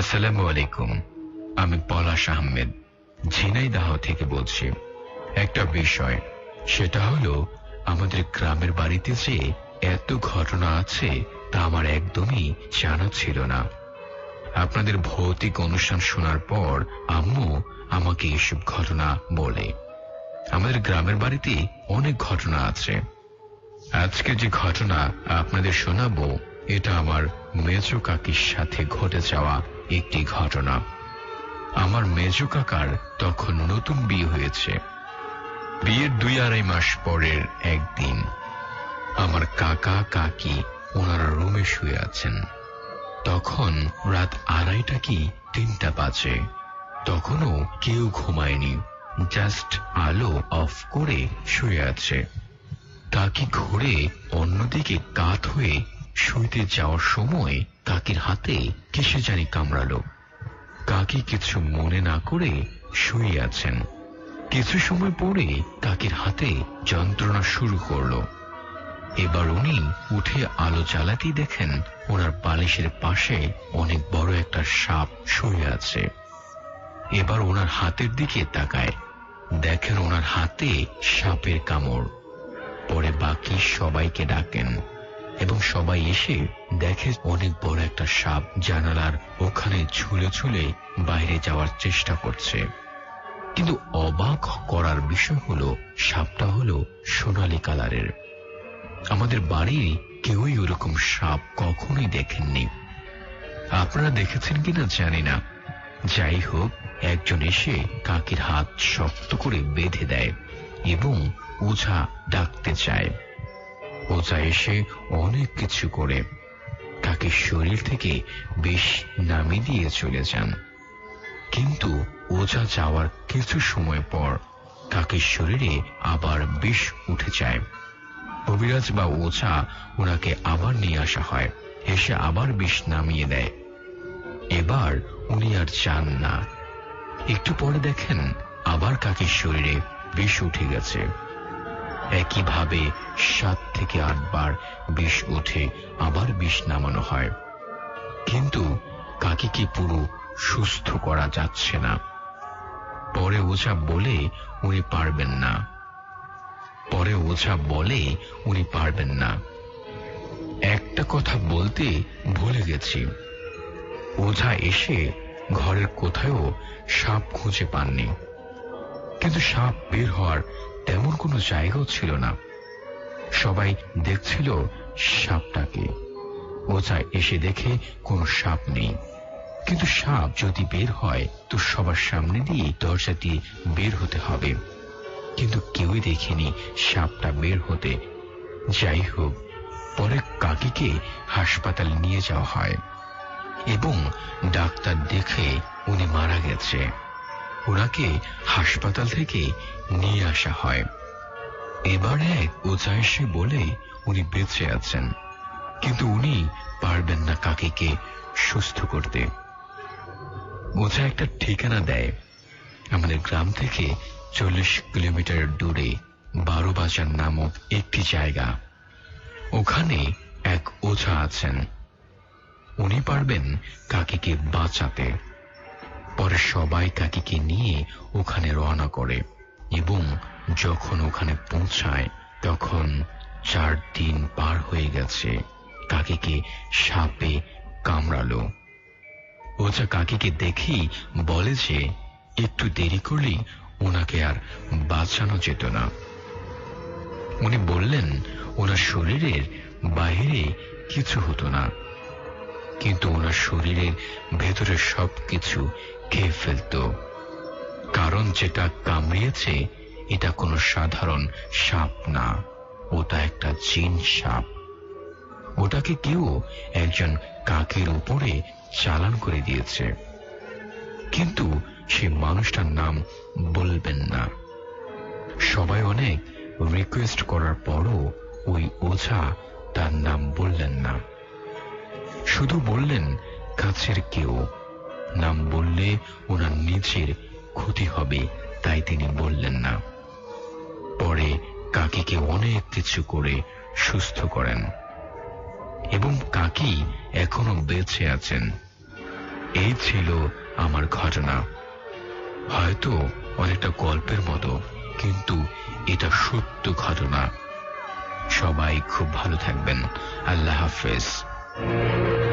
আসসালামু আলাইকুম। আমি পলাশ আহমেদ। ঝিনাইদাহ থেকে বলছি, একটা বিষয়, সেটা হলো, আমাদের গ্রামের বাড়িতে যে এত ঘটনা আছে, তা আমার একদমই জানা ছিল না। আপনাদের ভৌতিক অনুষ্ঠান শোনার পর আম্মু আমাকে এসব ঘটনা বলে। আমাদের গ্রামের বাড়িতে অনেক ঘটনা আছে। আজকে যে ঘটনা আপনাদের শোনাবো, এটা আমার মেজ কাকির সাথে ঘটে যাওয়া একটি ঘটনা। আমার মেজ কাকার তখন নতুন বিয়ে হয়েছে। বিয়ের দুই আড়াই মাস পরের একদিন আমার কাকা কাকি ওনারা রুমে শুয়ে আছেন। তখন রাত আড়াইটা কি তিনটা বাজে। তখনও কেউ ঘুমায়নি, জাস্ট আলো অফ করে শুয়ে আছে। কাকি ঘুরে অন্যদিকে কাত হয়ে শুইতে যাওয়ার সময় কাকির হাতে কিসে জানি কামড়ালো। কাকি কিছু মনে না করে শুয়ে আছেন। কিছু সময় পরে কাকির হাতে যন্ত্রণা শুরু করল। এবার উনি উঠে আলো জ্বালাতেই দেখেন ওনার বালিশের পাশে অনেক বড় একটা সাপ শুয়ে আছে। এবার ওনার হাতের দিকে তাকায়। দেখেন ওনার হাতে সাপের কামড়। পরে বাকি সবাইকে ডাকেন। এবং সবাই এসে দেখে অনেক বড় একটা সাপ জানালার ওখানে ঝুলে ঝুলে বাইরে যাওয়ার চেষ্টা করছে। কিন্তু অবাক করার বিষয় হলো, সাপটা হলো সোনালি কালারের। আমাদের বাড়ির কেউই ওরকম সাপ কখনোই দেখেননি। আপনারা দেখেছেন কিনা জানি না। যাই হোক, একজন এসে কাকির হাত শক্ত করে বেঁধে দেয় এবং ওঝা ডাকতে চায়। ওঝা এসে অনেক কিছু করে কাকির শরীর থেকে বেশ নামিয়ে দিয়ে চলে যান। কিন্তু ওঝা যাওয়ার কিছু সময় পর কাকির শরীরে আবার বিষ উঠে যায়। কবিরাজ বা ওঝা ওনাকে আবার নিয়ে আসা হয়, এসে আবার বিষ নামিয়ে দেয়। এবার উনি আর চান না। একটু পরে দেখেন আবার কাকির শরীরে বিষ উঠে গেছে। একইভাবে সাত থেকে আটবার বিষ উঠে আবার বিষ নামানো হয়। কিন্তু কাকিকে পুরো সুস্থ করা যাচ্ছে না? পরে ওঝা বলে, উনি পারবেন না। পরে ওঝা বলে, উনি পারবেন না। একটা কথা বলতে ভুলে গেছি। ওঝা এসে ঘরের কোথাও সাপ খুঁজে পাননি। কিন্তু সাপ বের হওয়ার তেমন কোনো জায়গাও ছিল না। সবাই দেখছিল সাপটাকে। ওঝা এসে দেখে কোনো সাপ নেই। কিন্তু সাপ যদি বের হয়, তো সবার সামনে দিয়ে দরজা দিয়ে বের হতে হবে। কিন্তু কেউই দেখেনি সাপটা বের হতে। যাই হোক, পরে কাকিকে হাসপাতাল নিয়ে যাওয়া হয় এবং ডাক্তার দেখে উনি মারা গেছে। ওনাকে হাসপাতাল থেকে নিয়ে আসা হয়। এবার এক এসে বলে উনি বেঁচে আছেন। কিন্তু উনি পারবেন না কাকিকে সুস্থ করতে। ওঝা একটা ঠিকানা দেয়। আমাদের গ্রাম থেকে চল্লিশ কিলোমিটার দূরে বারো বাজার নামক একটি জায়গা। ওখানে এক ওঝা আছেন। উনি পারবেন কাকিকে বাঁচাতে। পরে সবাই কাকিকে নিয়ে ওখানে রওনা করে এবং যখন ওখানে পৌঁছায়, তখন চার দিন পার হয়ে গেছে। কাকিকে সাপে কামড়ালো। ওঝা কাকিকে দেখি বলে যে, একটু দেরি করলেই ওনাকে আর বাঁচানো যেত না। উনি বললেন, ওনার শরীরের বাইরে কিছু হতো না। কিন্তু ওনার শরীরের ভেতরে সব কিছু খেয়ে ফেলত। কারণ যেটা কামড়িয়েছে, এটা কোনো সাধারণ সাপ না। ওটা একটা জিন সাপ। ওটাকে কেউ একজন কাকের উপরে চালান করে দিয়েছে। কিন্তু সে মানুষটার নাম বলবেন না। সবাই অনেক রিকোয়েস্ট করার পরও ওই ওঝা তার নাম বললেন না। শুধু বললেন, কাছের কেউ। নাম বললে ওনার নিজের ক্ষতি হবে, তাই তিনি বললেন না। পরে কাকিকে অনেক কিছু করে সুস্থ করেন এবং কাকি এখনও বেঁচে আছেন। এই ছিল আমার ঘটনা। হয়তো অনেকটা গল্পের মতো, কিন্তু এটা সত্য ঘটনা। সবাই খুব ভালো থাকবেন। আল্লাহ হাফেজ। Música